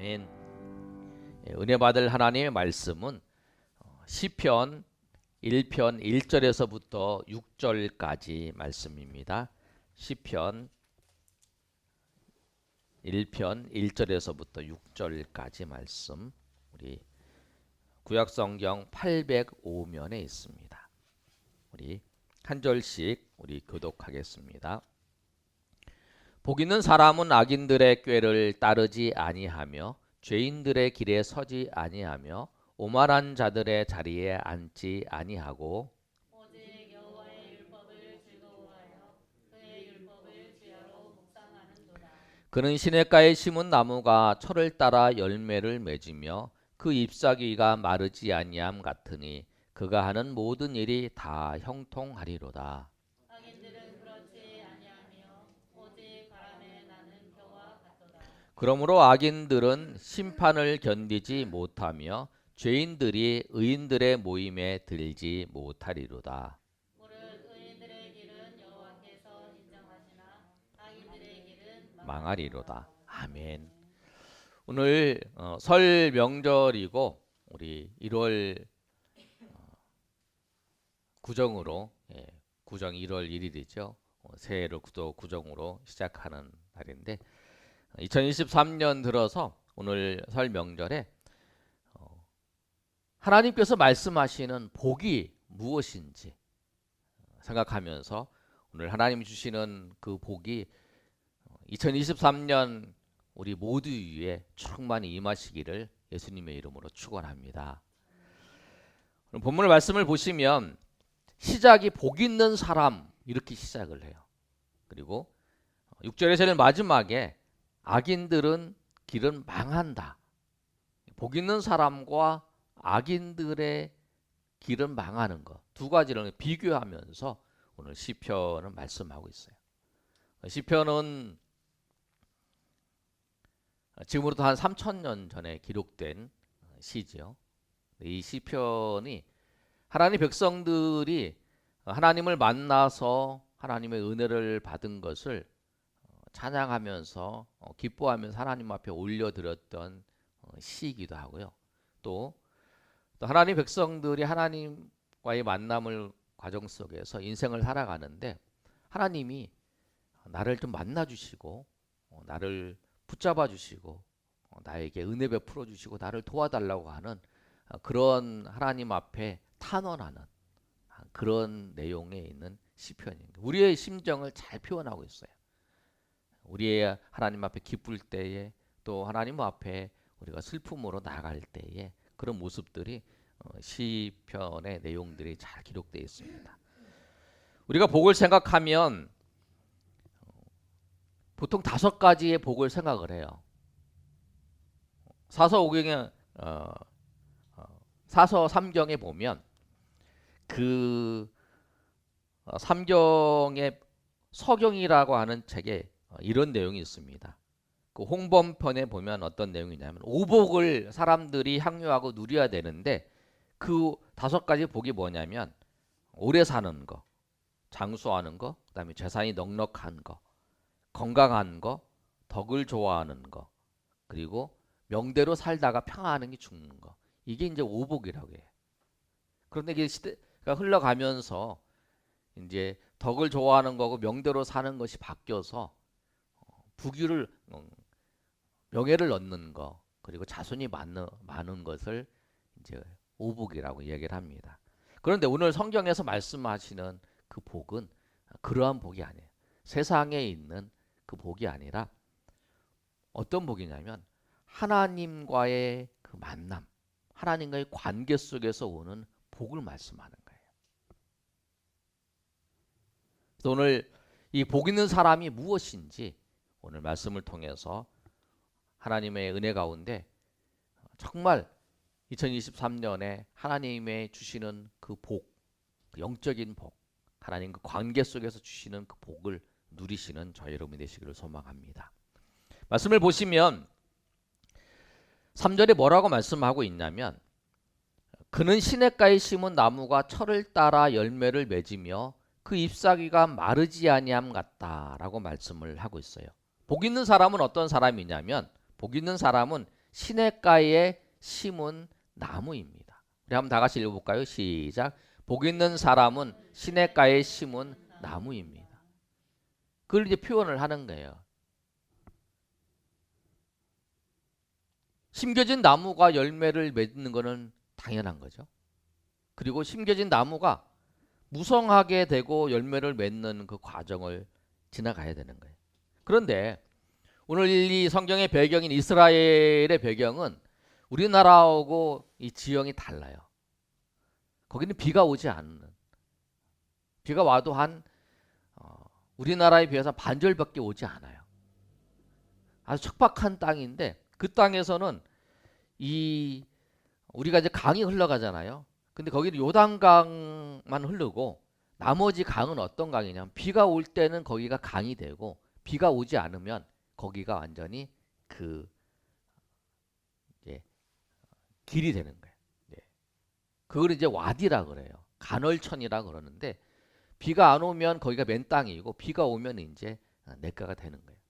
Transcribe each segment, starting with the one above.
아멘. 예, 은혜 받을 하나님의 말씀은 어, 시편 1편 1절에서부터 6절까지 말씀입니다. 시편 1편 1절에서부터 6절까지 말씀 우리 구약 성경 805면에 있습니다. 우리 한 절씩 우리 교독하겠습니다. 복 있는 사람은 악인들의 꾀를 따르지 아니하며 죄인들의 길에 서지 아니하며 오만한 자들의 자리에 앉지 아니하고. 그는 시냇가에 심은 나무가 철을 따라 열매를 맺으며 그 잎사귀가 마르지 아니함 같으니 그가 하는 모든 일이 다 형통하리로다. 그러므로 악인들은 심판을 견디지 못하며 죄인들이 의인들의 모임에 들지 못하리로다. 망하리로다. 아멘. 오늘 어, 설 명절이고 우리 1월 어, 구정으로 예, 구정 1월 1일이죠. 어, 새해를 구도 구정으로 시작하는 날인데 2023년 들어서 오늘 설 명절에 어, 하나님께서 말씀하시는 복이 무엇인지 생각하면서 오늘 하나님 주시는 그 복이 2023년 우리 모두 위에 충만히 임하시기를 예수님의 이름으로 축원합니다. 오늘 본문 말씀을 보시면 시작이 복 있는 사람 이렇게 시작을 해요. 그리고 6절에서는 마지막에 악인들은 길은 망한다. 복 있는 사람과 악인들의 길은 망하는 것 두 가지를 비교하면서 오늘 시편은 말씀하고 있어요. 시편은 지금으로부터 한 3천 년 전에 기록된 시지요. 이 시편이 하나님 백성들이 하나님을 만나서 하나님의 은혜를 받은 것을 찬양하면서 어, 기뻐하면서 하나님 앞에 올려드렸던 어, 시이기도 하고요. 또, 또 하나님 백성들이 하나님과의 만남을 과정 속에서 인생을 살아가는데 하나님이 나를 좀 만나 주시고 어, 나를 붙잡아 주시고 어, 나에게 은혜 베풀어 주시고 나를 도와달라고 하는 어, 그런 하나님 앞에 탄원하는 아, 그런 내용에 있는 시편입니다. 우리의 심정을 잘 표현하고 있어요. 우리의 하나님 앞에 기쁠 때에 또 하나님 앞에 우리가 슬픔으로 나갈 때에 그런 모습들이 어, 시편의 내용들이 잘 기록되어 있습니다. 우리가 복을 생각하면 보통 다섯 가지의 복을 생각을 해요. 사서 오경에 어, 어, 사서 삼경에 보면 그 어, 삼경의 서경이라고 하는 책에 어, 이런 내용이 있습니다. 그 홍범편에 보면 어떤 내용이냐면 오복을 사람들이 향유하고 누려야 되는데 그 다섯 가지 복이 뭐냐면 오래 사는 거, 장수하는 거, 그다음에 재산이 넉넉한 거, 건강한 거, 덕을 좋아하는 거, 그리고 명대로 살다가 평안하는 게 죽는 거. 이게 이제 오복이라고 해요. 그런데 이게 시대가 흘러가면서 이제 덕을 좋아하는 거고 명대로 사는 것이 바뀌어서 어, 부귀를 어, 명예를 얻는 거 그리고 자손이 많은, 많은 것을 이제 오복이라고 얘기를 합니다. 그런데 오늘 성경에서 말씀하시는 그 복은 그러한 복이 아니에요. 세상에 있는 그 복이 아니라 어떤 복이냐면 하나님과의 그 만남, 하나님과의 관계 속에서 오는 복을 말씀하는 거예요. 오늘 이 복 있는 사람이 무엇인지 오늘 말씀을 통해서 하나님의 은혜 가운데 정말 2023년에 하나님의 주시는 그 복, 그 영적인 복, 하나님 그 관계 속에서 주시는 그 복을 누리시는 저희 여러분이 되시기를 소망합니다. 말씀을 보시면 3절에 뭐라고 말씀하고 있냐면 그는 시냇가에 심은 나무가 철을 따라 열매를 맺으며 그 잎사귀가 마르지 아니함 같다라고 말씀을 하고 있어요. 복 있는 사람은 어떤 사람이냐면 복 있는 사람은 시냇가에 심은 나무입니다. 우리 한번 다 같이 읽어볼까요? 시작. 복 있는 사람은 시냇가에 심은 나무입니다. 그걸 이제 표현을 하는 거예요. 심겨진 나무가 열매를 맺는 것은 당연한 거죠. 그리고 심겨진 나무가 무성하게 되고 열매를 맺는 그 과정을 지나가야 되는 거예요. 그런데 오늘 이 성경의 배경인 이스라엘의 배경은 우리나라하고 이 지형이 달라요. 거기는 비가 오지 않는 비가 와도 한 어, 우리나라에 비해서 반절밖에 오지 않아요. 아주 척박한 땅인데 그 땅에서는 이 우리가 이제 강이 흘러가잖아요. 근데 거기는 요단강만 흐르고 나머지 강은 어떤 강이냐면 비가 올 때는 거기가 강이 되고 비가 오지 않으면 거기가 완전히 그 이제 길이 되는 거예요. 네. 그걸 이제 와디라 그래요. 간헐천이라 그러는데 비가 안 오면 거기가 맨 땅이고 비가 오면 이제 냇가가 되는 거예요.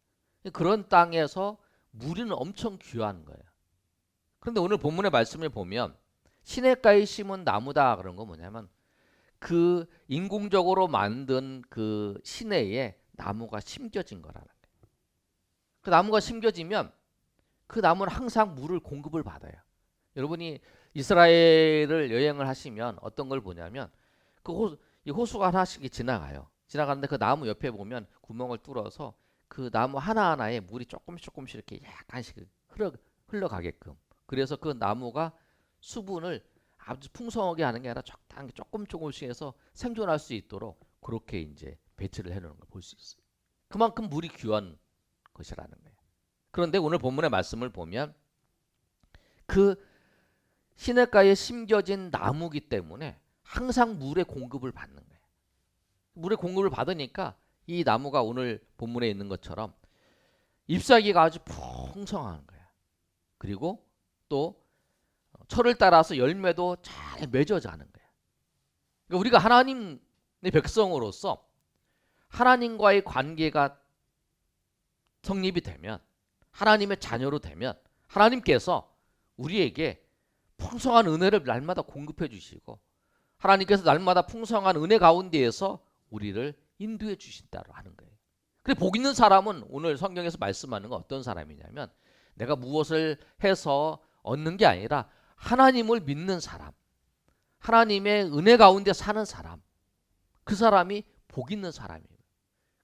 그런 땅에서 물은 엄청 귀한 거예요. 그런데 오늘 본문의 말씀을 보면 시냇가에 심은 나무다 그런 거 뭐냐면 그 인공적으로 만든 그 시내에 나무가 심겨진 거라는 거예요. 그 나무가 심겨지면 그 나무는 항상 물을 공급을 받아요. 여러분이 이스라엘을 여행을 하시면 어떤 걸 보냐면 그 호, 이 호수가 하나씩 지나가요. 지나가는데 그 나무 옆에 보면 구멍을 뚫어서 그 나무 하나하나에 물이 조금씩 조금씩 이렇게 약간씩 흘러, 흘러가게끔 그래서 그 나무가 수분을 아주 풍성하게 하는 게 아니라 적당히 조금 조금씩 해서 생존할 수 있도록 그렇게 이제 배치를 해놓는 걸볼 수 있어요. 그만큼 물이 귀한 것이라는 거예요. 그런데 오늘 본문의 말씀을 보면 그 시냇가에 심겨진 나무기 때문에 항상 물의 공급을 받는 거예요. 물의 공급을 받으니까 이 나무가 오늘 본문에 있는 것처럼 잎사귀가 아주 풍성한 거예요. 그리고 또 철을 따라서 열매도 잘 맺어가는 거예요. 그러니까 우리가 하나님의 백성으로서 하나님과의 관계가 성립이 되면 하나님의 자녀로 되면 하나님께서 우리에게 풍성한 은혜를 날마다 공급해 주시고 하나님께서 날마다 풍성한 은혜 가운데에서 우리를 인도해 주신다고 하는 거예요. 그래 복 있는 사람은 오늘 성경에서 말씀하는 건 어떤 사람이냐면 내가 무엇을 해서 얻는 게 아니라 하나님을 믿는 사람, 하나님의 은혜 가운데 사는 사람, 그 사람이 복 있는 사람이에요.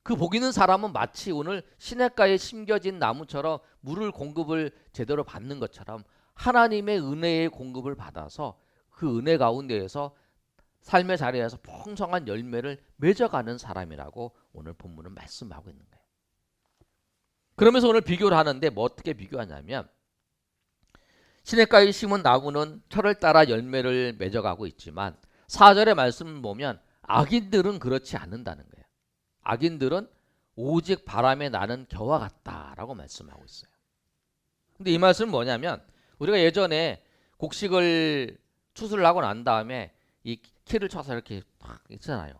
그복 있는 사람은 마치 오늘 시냇가에 심겨진 나무처럼 물을 공급을 제대로 받는 것처럼 하나님의 은혜의 공급을 받아서 그 은혜 가운데에서 삶의 자리에서 풍성한 열매를 맺어가는 사람이라고 오늘 본문은 말씀하고 있는 거예요. 그러면서 오늘 비교를 하는데 뭐 어떻게 비교하냐면 시냇가에 심은 나무는 철을 따라 열매를 맺어가고 있지만 4절의 말씀 보면 악인들은 그렇지 않는다는 거예요. 악인들은 오직 바람에 나는 겨와 같다라고 말씀하고 있어요. 근데 이 말씀은 뭐냐면 우리가 예전에 곡식을 추수를 하고 난 다음에 이 키를 쳐서 이렇게 막 있잖아요.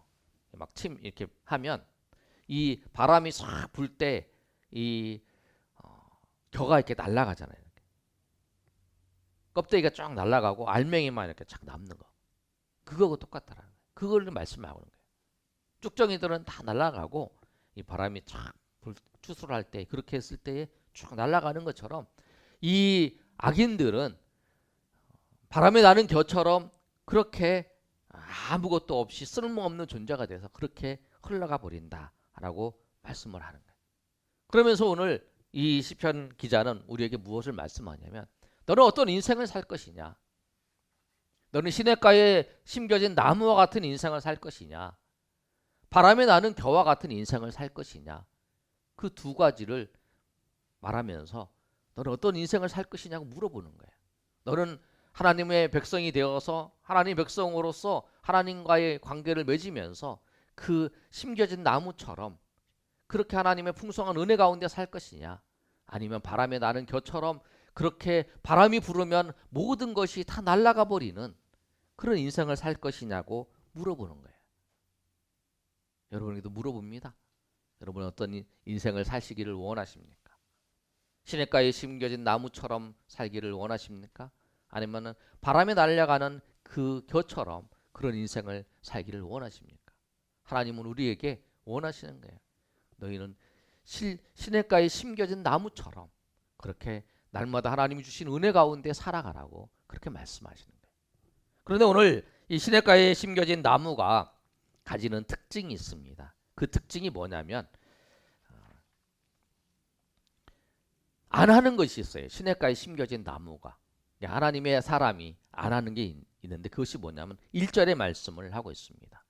막 침 이렇게 하면 이 바람이 싹 불 때이 어, 겨가 이렇게 날아가잖아요. 이렇게. 껍데기가 쫙 날아가고 알맹이만 이렇게 착 남는 거. 그거하고 똑같다라는 거예요. 그걸 말씀하고 있는 거예요. 쭉정이들은 다 날아가고 이 바람이 쫙 불, 추수를 할 때 그렇게 했을 때에 쭉 날아가는 것처럼 이 악인들은 바람에 나는 겨처럼 그렇게 아무것도 없이 쓸모없는 존재가 돼서 그렇게 흘러가 버린다라고 말씀을 하는 거예요. 그러면서 오늘 이 시편 기자는 우리에게 무엇을 말씀하냐면 너는 어떤 인생을 살 것이냐? 너는 시냇가에 심겨진 나무와 같은 인생을 살 것이냐? 바람에 나는 겨와 같은 인생을 살 것이냐? 그 두 가지를 말하면서 너는 어떤 인생을 살 것이냐고 물어보는 거예요. 너는 하나님의 백성이 되어서 하나님의 백성으로서 하나님과의 관계를 맺으면서 그 심겨진 나무처럼 그렇게 하나님의 풍성한 은혜 가운데 살 것이냐 아니면 바람에 나는 겨처럼 그렇게 바람이 부르면 모든 것이 다 날아가 버리는 그런 인생을 살 것이냐고 물어보는 거예요. 여러분에게도 물어봅니다. 여러분 어떤 인생을 사시기를 원하십니까? 시냇가에 심겨진 나무처럼 살기를 원하십니까? 아니면은 바람에 날아가는 그 겨처럼 그런 인생을 살기를 원하십니까? 하나님은 우리에게 원하시는 거예요. 너희는 실, 시냇가에 심겨진 나무처럼 그렇게 날마다 하나님이 주신 은혜 가운데 살아가라고 그렇게 말씀하시는 거예요. 그런데 오늘 이 시냇가에 심겨진 나무가 가지는 특징이 있습니다. 그 특징이 뭐냐면 어, 안 하는 것이 있어요. 시냇가에 심겨진 나무가 하나님의 사람이 안 하는 게 있- 있는데 그것이 뭐냐면 1절의 말씀을 하고 있습니다.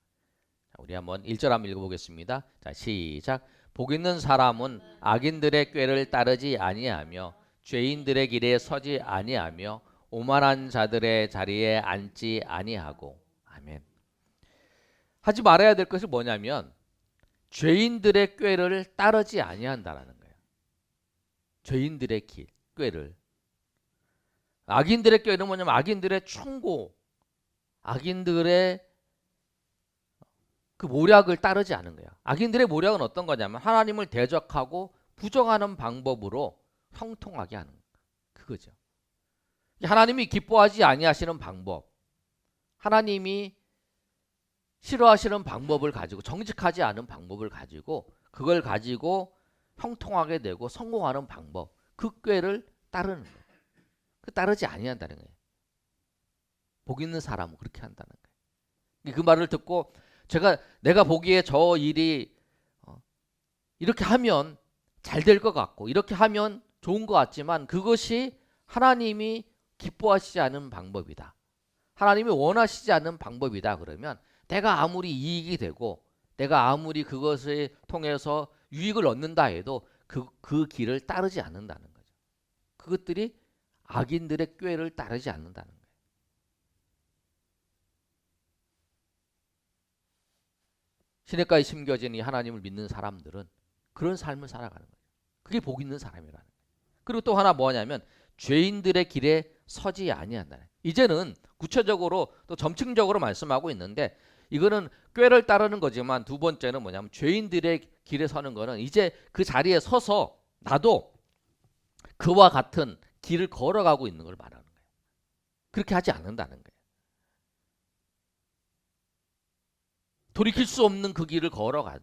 자, 우리 한번 1절 한번 읽어보겠습니다. 자, 시작. 복 있는 사람은 악인들의 꾀를 따르지 아니하며 죄인들의 길에 서지 아니하며 오만한 자들의 자리에 앉지 아니하고 아멘. 하지 말아야 될 것이 뭐냐면 죄인들의 꾀를 따르지 아니한다라는 거예요. 죄인들의 길, 꾀를 악인들의 꾀는 뭐냐면 악인들의 충고, 악인들의 그 모략을 따르지 않은 거야. 악인들의 모략은 어떤 거냐면 하나님을 대적하고 부정하는 방법으로 형통하게 하는 거. 그거죠. 하나님이 기뻐하지 아니하시는 방법, 하나님이 싫어하시는 방법을 가지고 정직하지 않은 방법을 가지고 그걸 가지고 형통하게 되고 성공하는 방법, 그 꾀를 따르는 거예요. 그 따르지 아니한다는 거예요. 복 있는 사람은 그렇게 한다는 거예요. 그 말을 듣고 제가 내가 보기에 저 일이 어, 이렇게 하면 잘 될 것 같고 이렇게 하면 좋은 것 같지만 그것이 하나님이 기뻐하시지 않은 방법이다. 하나님이 원하시지 않는 방법이다 그러면 내가 아무리 이익이 되고 내가 아무리 그것을 통해서 유익을 얻는다 해도 그, 그 길을 따르지 않는다는 거죠. 그것들이 악인들의 꾀를 따르지 않는다는 거예요. 시냇가에 심겨진 이 하나님을 믿는 사람들은 그런 삶을 살아가는 거예요. 그게 복 있는 사람이라는 거예요. 그리고 또 하나 뭐냐면 죄인들의 길에 서지 아니한다. 이제는 구체적으로 또 점층적으로 말씀하고 있는데 이거는 꾀를 따르는 거지만 두 번째는 뭐냐면 죄인들의 길에 서는 거는 이제 그 자리에 서서 나도 그와 같은 길을 걸어가고 있는 걸 말하는 거예요. 그렇게 하지 않는다는 거예요. 돌이킬 수 없는 그 길을 걸어가.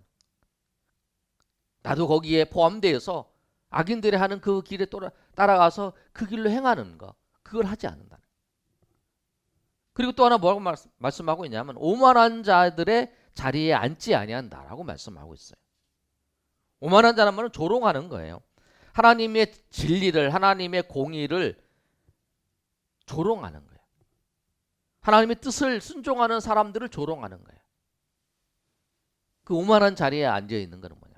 나도 거기에 포함되어서 악인들이 하는 그 길에 따라, 따라가서 그 길로 행하는 거. 그걸 하지 않는다. 그리고 또 하나 뭐라고 말씀, 말씀하고 있냐면 오만한 자들의 자리에 앉지 아니한다라고 말씀하고 있어요. 오만한 자는 말은 조롱하는 거예요. 하나님의 진리를 하나님의 공의를 조롱하는 거예요. 하나님의 뜻을 순종하는 사람들을 조롱하는 거예요. 그 오만한 자리에 앉아 있는 거는 뭐냐?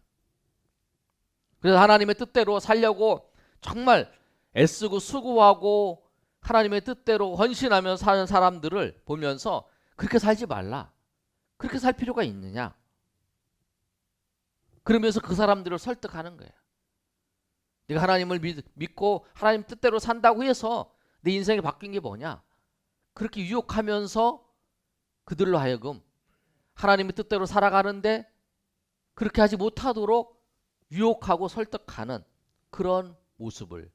그래서 하나님의 뜻대로 살려고 정말 애쓰고 수고하고 하나님의 뜻대로 헌신하며 사는 사람들을 보면서 그렇게 살지 말라. 그렇게 살 필요가 있느냐? 그러면서 그 사람들을 설득하는 거예요. 네가 하나님을 믿, 믿고 하나님 뜻대로 산다고 해서 내 인생이 바뀐 게 뭐냐? 그렇게 유혹하면서 그들로 하여금 하나님의 뜻대로 살아가는데 그렇게 하지 못하도록 유혹하고 설득하는 그런 모습을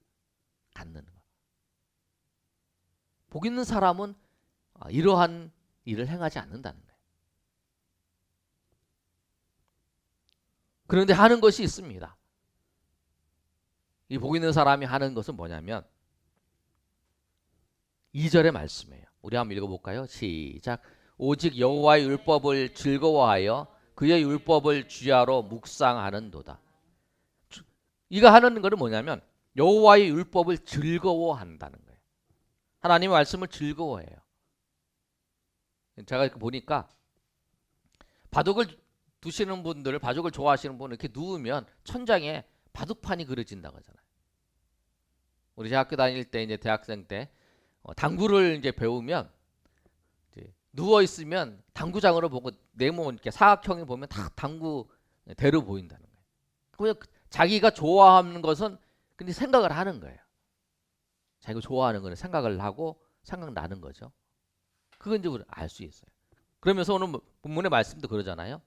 갖는 것. 복 있는 사람은 아, 이러한 일을 행하지 않는다는 거예요. 그런데 하는 것이 있습니다. 이 복 있는 사람이 하는 것은 뭐냐면 2절의 말씀이에요. 우리 한번 읽어볼까요? 시작. 오직 여호와의 율법을 즐거워하여 그의 율법을 주야로 묵상하는도다. 주- 이가 하는 것은 뭐냐면 여호와의 율법을 즐거워한다는 거예요. 하나님의 말씀을 즐거워해요. 제가 이렇게 보니까 바둑을 두시는 분들, 바둑을 좋아하시는 분은 이렇게 누우면 천장에 바둑판이 그려진다고 하잖아요. 우리 학교 다닐 때 이제 대학생 때 어, 당구를 이제 배우면 이제 누워 있으면 당구장으로 보고 네모 이렇게 사각형이 보면 다 당구 대로 보인다는 거예요. 그냥 그- 자기가 좋아하는 것은 근데 생각을 하는 거예요. 자기가 좋아하는 거는 생각을 하고 생각나는 거죠. 그건 이제 우리 알수 있어요. 그러면서 오늘 뭐 본문의 말씀도 그러잖아요.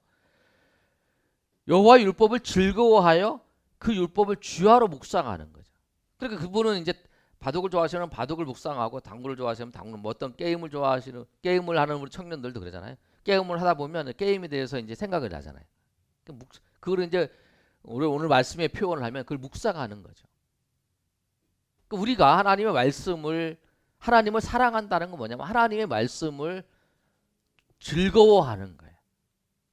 여호와의 율법을 즐거워하여 그 율법을 주야로 묵상하는 거죠. 그러니까 그분은 이제 바둑을 좋아하시는 바둑을 묵상하고 당구를 좋아하시는 당구를 뭐 어떤 게임을 좋아하시는 게임을 하는 우리 청년들도 그러잖아요. 게임을 하다 보면 게임에 대해서 이제 생각을 하잖아요. 그 묵- 그걸 이제 우리 오늘 말씀에 표현을 하면 그걸 묵상하는 거죠. 그 우리가 하나님의 말씀을 하나님을 사랑한다는 건 뭐냐면 하나님의 말씀을 즐거워하는 거예요.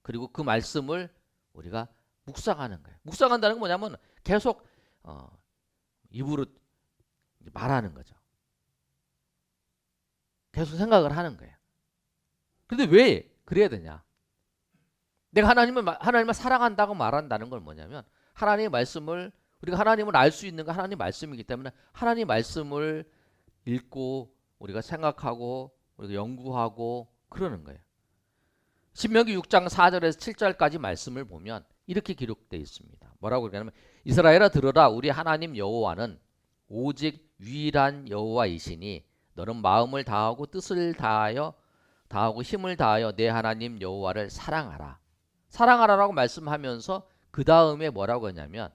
그리고 그 말씀을 우리가 묵상하는 거예요. 묵상한다는 건 뭐냐면 계속 어, 입으로 말하는 거죠. 계속 생각을 하는 거예요. 근데 왜 그래야 되냐? 내가 하나님을 마- 하나님을 사랑한다고 말한다는 건 뭐냐면 하나님의 말씀을 우리가 하나님을 알 수 있는 건 하나님 말씀이기 때문에 하나님 말씀을 읽고 우리가 생각하고 우리가 연구하고 그러는 거예요. 신명기 6장 4절에서 7절까지 말씀을 보면 이렇게 기록되어 있습니다. 뭐라고 그러냐면 이스라엘아 들으라 우리 하나님 여호와는 오직 유일한 여호와이시니 너는 마음을 다하고 뜻을 다하여 다하고 힘을 다하여 내 하나님 여호와를 사랑하라. 사랑하라라고 말씀하면서 그 다음에 뭐라고 하냐면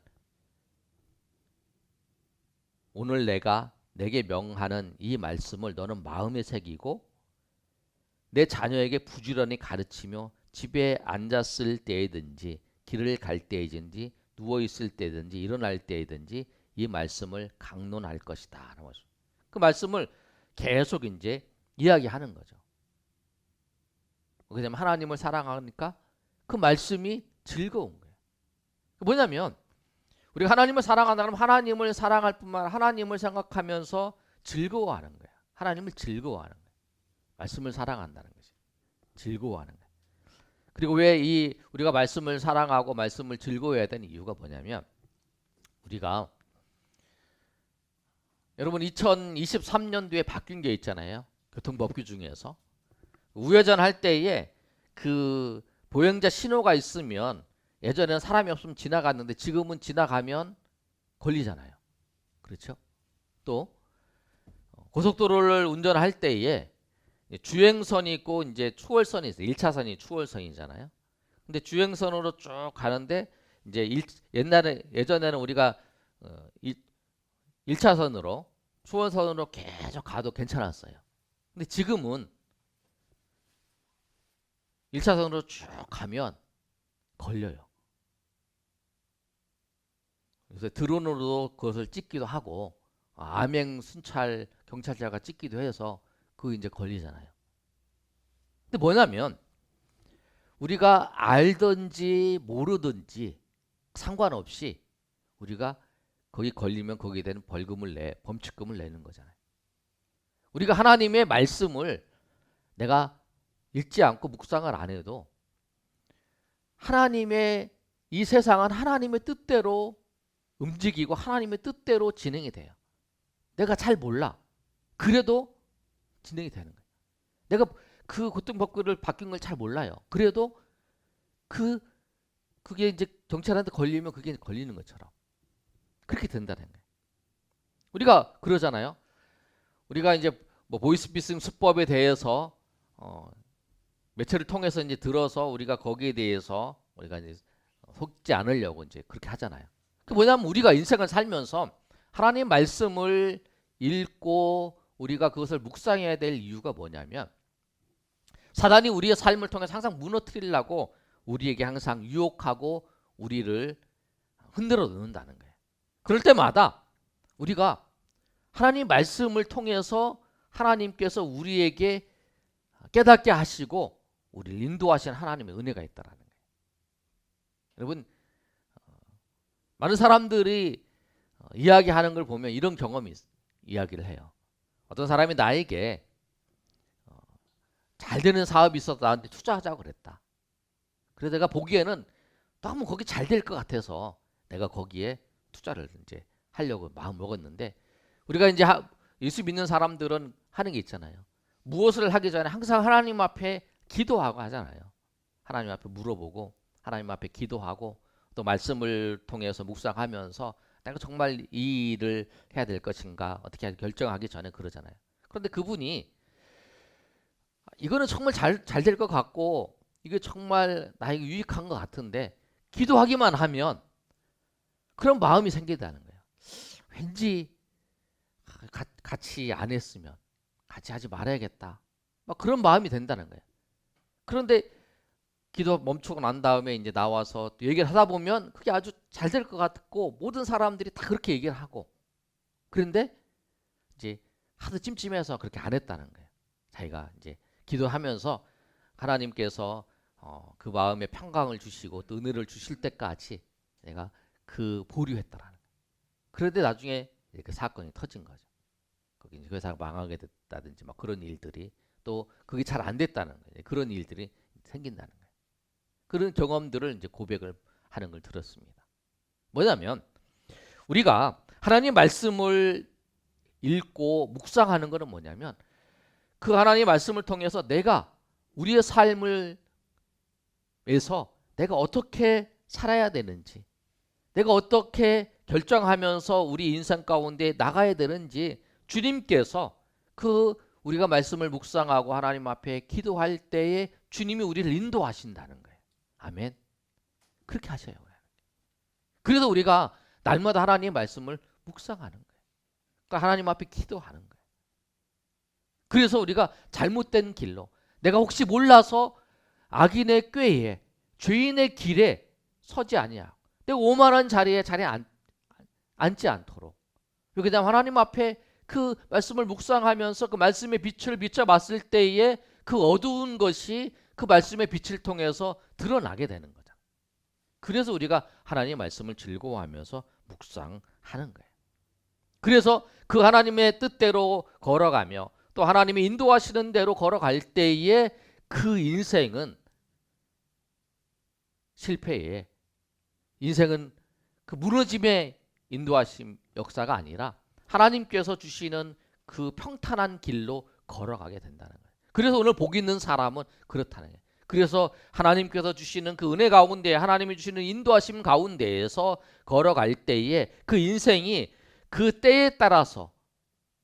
오늘 내가 내게 명하는 이 말씀을 너는 마음에 새기고 내 자녀에게 부지런히 가르치며 집에 앉았을 때이든지 길을 갈 때이든지 누워 있을 때든지 일어날 때이든지 이 말씀을 강론할 것이다. 그 말씀을 계속 이제 이야기하는 거죠. 왜냐면 하나님을 사랑하니까 그 말씀이 즐거운 거예요. 뭐냐면 우리가 하나님을 사랑한다면 하나님을 사랑할 뿐만 아니라 하나님을 생각하면서 즐거워하는 거예요. 하나님을 즐거워하는 거예요. 말씀을 사랑한다는 거지. 즐거워하는 거예요. 그리고 왜 이 우리가 말씀을 사랑하고 말씀을 즐거워해야 되는 이유가 뭐냐면 우리가 여러분 2023년도에 바뀐 게 있잖아요. 교통법규 중에서 우회전 할 때에 그 보행자 신호가 있으면 예전에는 사람이 없으면 지나갔는데 지금은 지나가면 걸리잖아요. 그렇죠? 또 어, 고속도로를 운전할 때에 주행선이 있고 이제 추월선이 있어요. 1차선이 추월선이잖아요. 근데 주행선으로 쭉 가는데 이제 일, 옛날에 예전에는 우리가 어, 일, 1차선으로 추월선으로 계속 가도 괜찮았어요. 근데 지금은 1차선으로 쭉 가면 걸려요. 그래서 드론으로도 그것을 찍기도 하고 아, 암행 순찰 경찰차가 찍기도 해서 그거 이제 걸리잖아요. 근데 뭐냐면 우리가 알든지 모르든지 상관없이 우리가 거기 걸리면 거기에 대한 벌금을 내 범칙금을 내는 거잖아요. 우리가 하나님의 말씀을 내가 읽지 않고 묵상을 안 해도 하나님의 이 세상은 하나님의 뜻대로 움직이고 하나님의 뜻대로 진행이 돼요. 내가 잘 몰라. 그래도 진행이 되는 거예요. 내가 그 고통 법규를 바뀐 걸 잘 몰라요. 그래도 그 그게 이제 경찰한테 걸리면 그게 걸리는 것처럼 그렇게 된다는 거예요. 우리가 그러잖아요. 우리가 이제 뭐 보이스피싱 수법에 대해서 어, 매체를 통해서 이제 들어서 우리가 거기에 대해서 우리가 이제 속지 않으려고 이제 그렇게 하잖아요. 그 뭐냐면 우리가 인생을 살면서 하나님 말씀을 읽고 우리가 그것을 묵상해야 될 이유가 뭐냐면 사단이 우리의 삶을 통해 항상 무너뜨리려고 우리에게 항상 유혹하고 우리를 흔들어 놓는다는 거예요. 그럴 때마다 우리가 하나님 말씀을 통해서 하나님께서 우리에게 깨닫게 하시고 우리를 인도하시는 하나님의 은혜가 있다라는 거예요. 여러분 어, 많은 사람들이 어, 이야기하는 걸 보면 이런 경험이 있- 이야기를 해요. 어떤 사람이 나에게 어, 잘 되는 사업이 있어서 나한테 투자하자고 그랬다. 그래서 내가 보기에는 너무 거기 잘 될 것 같아서 내가 거기에 투자를 이제 하려고 마음 먹었는데 우리가 이제 하- 예수 믿는 사람들은 하는 게 있잖아요. 무엇을 하기 전에 항상 하나님 앞에 기도하고 하잖아요. 하나님 앞에 물어보고 하나님 앞에 기도하고 또 말씀을 통해서 묵상하면서 내가 정말 이 일을 해야 될 것인가 어떻게 결정하기 전에 그러잖아요. 그런데 그분이 이거는 정말 잘 잘 될 것 같고 이게 정말 나에게 유익한 것 같은데 기도하기만 하면 그런 마음이 생긴다는 거예요. 왠지 같이 안 했으면 같이 하지 말아야겠다. 막 그런 마음이 된다는 거예요. 그런데 기도 멈추고 난 다음에 이제 나와서 또 얘기를 하다 보면 그게 아주 잘 될 것 같고 모든 사람들이 다 그렇게 얘기를 하고 그런데 이제 하도 찜찜해서 그렇게 안 했다는 거예요. 자기가 이제 기도하면서 하나님께서 어, 그 마음에 평강을 주시고 또 은혜를 주실 때까지 내가 그 보류했다라는 거예요. 그런데 나중에 그 사건이 터진 거죠. 거기 이제 그 회사가 망하게 됐다든지 막 그런 일들이 또 그게 잘 안 됐다는 거예요. 그런 일들이 생긴다는 거예요. 그런 경험들을 이제 고백을 하는 걸 들었습니다. 뭐냐면 우리가 하나님 말씀을 읽고 묵상하는 것은 뭐냐면 그 하나님 말씀을 통해서 내가 우리의 삶을 에서 내가 어떻게 살아야 되는지 내가 어떻게 결정하면서 우리 인생 가운데 나가야 되는지 주님께서 그 우리가 말씀을 묵상하고 하나님 앞에 기도할 때에 주님이 우리를 인도하신다는 거예요. 아멘. 그렇게 하셔요. 그래서 우리가 날마다 하나님의 말씀을 묵상하는 거예요. 그러니까 하나님 앞에 기도하는 거예요. 그래서 우리가 잘못된 길로 내가 혹시 몰라서 악인의 꾀에 죄인의 길에 서지 아니하고 내가 오만한 자리에 자리에 앉, 앉지 않도록 그다음 하나님 앞에 그 말씀을 묵상하면서 그 말씀의 빛을 비춰봤을 때에 그 어두운 것이 그 말씀의 빛을 통해서 드러나게 되는 거죠. 그래서 우리가 하나님의 말씀을 즐거워하면서 묵상하는 거예요. 그래서 그 하나님의 뜻대로 걸어가며 또 하나님이 인도하시는 대로 걸어갈 때에 그 인생은 실패에 인생은 그 무너짐의 인도하심 역사가 아니라 하나님께서 주시는 그 평탄한 길로 걸어가게 된다는 거예요. 그래서 오늘 복 있는 사람은 그렇다는 거예요. 그래서 하나님께서 주시는 그 은혜 가운데 하나님이 주시는 인도하심 가운데에서 걸어갈 때에 그 인생이 그 때에 따라서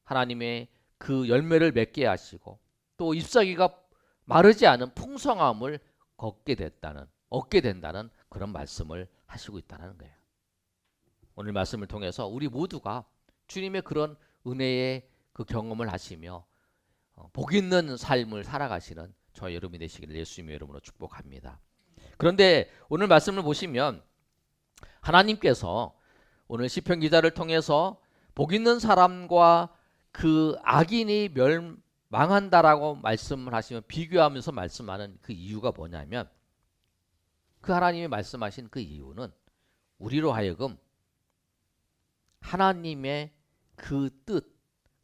하나님의 그 열매를 맺게 하시고 또 잎사귀가 마르지 않은 풍성함을 걷게 됐다는 얻게 된다는 그런 말씀을 하시고 있다는 거예요. 오늘 말씀을 통해서 우리 모두가 주님의 그런 은혜의 그 경험을 하시며 어, 복 있는 삶을 살아가시는 저 여러분이 되시기를 예수님의 이름으로 축복합니다. 그런데 오늘 말씀을 보시면 하나님께서 오늘 시편 기자를 통해서 복 있는 사람과 그 악인이 멸망한다라고 말씀을 하시면 비교하면서 말씀하는 그 이유가 뭐냐면 그 하나님이 말씀하신 그 이유는 우리로 하여금 하나님의 그 뜻,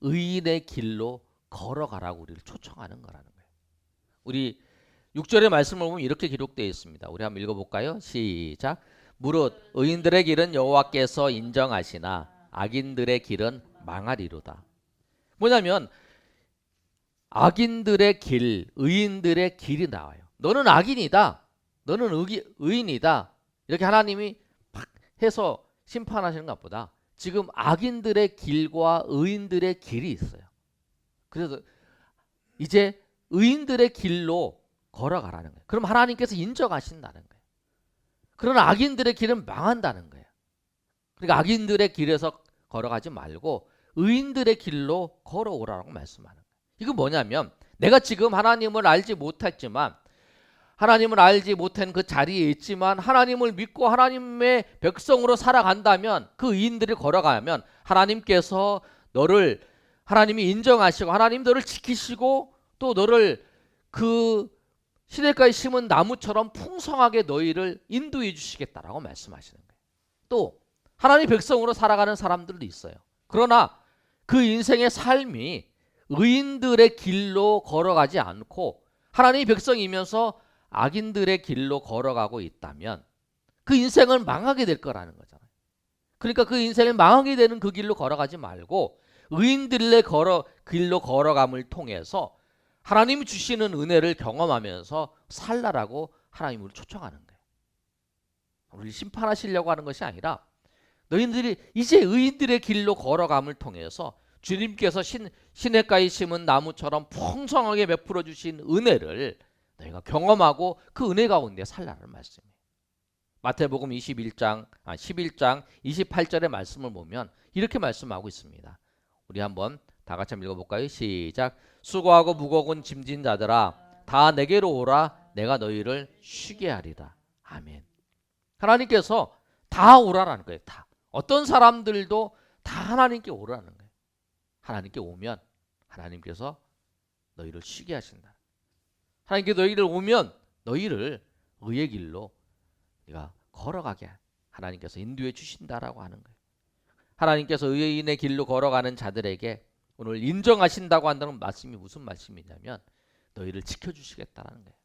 의인의 길로 걸어가라고 우리를 초청하는 거라는 거예요. 우리 6절의 말씀을 보면 이렇게 기록되어 있습니다. 우리 한번 읽어볼까요? 시작. 무릇 의인들의 길은 여호와께서 인정하시나 악인들의 길은 망하리로다. 뭐냐면 악인들의 길, 의인들의 길이 나와요. 너는 악인이다. 너는 의, 의인이다. 이렇게 하나님이 팍 해서 심판하시는 것보다 지금 악인들의 길과 의인들의 길이 있어요. 그래서 이제 의인들의 길로 걸어가라는 거예요. 그럼 하나님께서 인정하신다는 거예요. 그러나 악인들의 길은 망한다는 거예요. 그러니까 악인들의 길에서 걸어가지 말고 의인들의 길로 걸어오라고 말씀하는 거예요. 이거 뭐냐면 내가 지금 하나님을 알지 못했지만 하나님을 알지 못한 그 자리에 있지만 하나님을 믿고 하나님의 백성으로 살아간다면 그 의인들이 걸어가면 하나님께서 너를 하나님이 인정하시고 하나님 너를 지키시고 또 너를 그 시냇가에 심은 나무처럼 풍성하게 너희를 인도해 주시겠다라고 말씀하시는 거예요. 또 하나님 백성으로 살아가는 사람들도 있어요. 그러나 그 인생의 삶이 의인들의 길로 걸어가지 않고 하나님의 백성이면서 악인들의 길로 걸어가고 있다면 그 인생은 망하게 될 거라는 거잖아요. 그러니까 그 인생을 망하게 되는 그 길로 걸어가지 말고 의인들의 걸어 길로 걸어감을 통해서 하나님이 주시는 은혜를 경험하면서 살라라고 하나님을 초청하는 거예요. 우리 심판하시려고 하는 것이 아니라 너희들이 이제 의인들의 길로 걸어감을 통해서 주님께서 신, 시냇가에 심은 나무처럼 풍성하게 베풀어 주신 은혜를 너희가 경험하고 그 은혜 가운데 살라는 말씀이에요. 마태복음 21장 아 11장 28절의 말씀을 보면 이렇게 말씀하고 있습니다. 우리 한번 다 같이 한번 읽어볼까요? 시작. 수고하고 무거운 짐진 자들아, 다 내게로 오라. 내가 너희를 쉬게 하리라. 아멘. 하나님께서 다 오라라는 거예요. 다. 어떤 사람들도 다 하나님께 오라는 거예요. 하나님께 오면 하나님께서 너희를 쉬게 하신다. 하나님께 너희를 오면 너희를 의의 길로 네가 걸어가게 하나님께서 인도해 주신다라고 하는 거예요. 하나님께서 의인의 길로 걸어가는 자들에게 오늘 인정하신다고 한다는 말씀이 무슨 말씀이냐면 너희를 지켜주시겠다라는 거예요.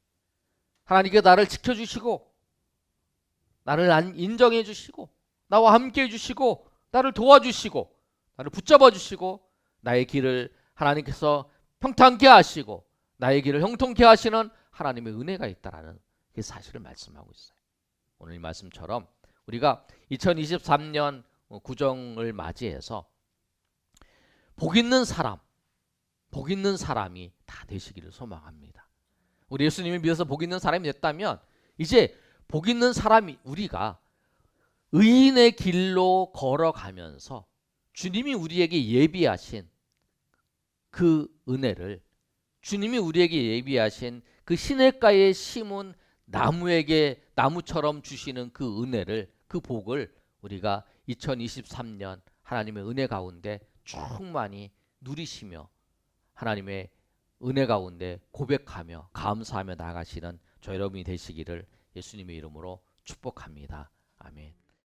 하나님께 나를 지켜주시고 나를 안- 인정해 주시고 나와 함께 해 주시고 나를 도와주시고 나를 붙잡아 주시고 나의 길을 하나님께서 평탄케 하시고 나의 길을 형통케 하시는 하나님의 은혜가 있다라는 그 사실을 말씀하고 있어요. 오늘 이 말씀처럼 우리가 2023년 구정을 맞이해서 복 있는 사람, 복 있는 사람이 다 되시기를 소망합니다. 우리 예수님이 믿어서 복 있는 사람이 됐다면 이제 복 있는 사람이 우리가 의인의 길로 걸어가면서 주님이 우리에게 예비하신 그 은혜를 주님이 우리에게 예비하신 그 시냇가에 심은 나무에게 나무처럼 주시는 그 은혜를 그 복을 우리가 2023년 하나님의 은혜 가운데 충만히 누리시며 하나님의 은혜 가운데 고백하며 감사하며 나가시는 저 여러분이 되시기를 예수님의 이름으로 축복합니다. 아멘.